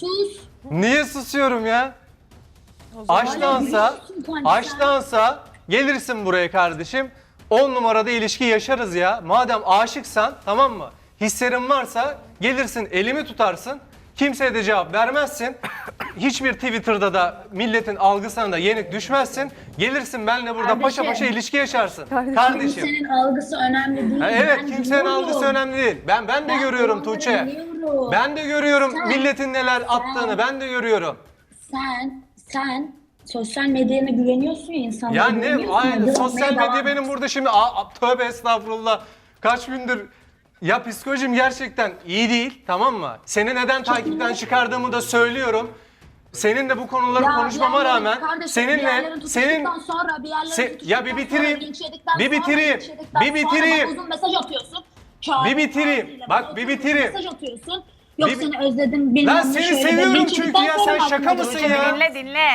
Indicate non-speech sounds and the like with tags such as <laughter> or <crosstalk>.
Sus. Niye susuyorum ya? Kanka. aşktansa gelirsin buraya kardeşim. 10 numarada ilişki yaşarız ya. Madem aşıksan tamam mı? Hislerin varsa gelirsin elimi tutarsın. Kimseye de cevap vermezsin. <coughs> Hiçbir Twitter'da da milletin algısına da yenik düşmezsin. Gelirsin benimle burada paşa Kardeşim. paşa ilişki yaşarsın. Kardeşim. Kimsenin algısı önemli değil. Ha, evet Ben kimsenin biliyorum. algısı önemli değil. Ben ben de Ben görüyorum Tuğçe. Biliyorum. Ben de görüyorum Sen- milletin neler attığını ben de görüyorum. Sen, sen sosyal medyana güveniyorsun ya insanlara Ya ne adım sosyal medya benim burada şimdi a, a- tövbe estağfurullah kaç gündür ya psikolojim gerçekten iyi değil tamam mı? Seni neden takipten çıkardığımı da söylüyorum. Senin de bu konuları Ya konuşmama bir rağmen kardeşim, bir seninle yerlerin senin sonra bir Se- ya bir bitireyim. Bir bitireyim. Bir bitireyim. uzun mesaj atıyorsun. Çağrı Bir bitireyim. Bak, bana bir uzun bitireyim. Mesaj atıyorsun. Yok Bir bi- seni özledim bilmem Ben ne seni şöyle de seviyorum çünkü ya, sen şaka mısın ya? Dinle dinle.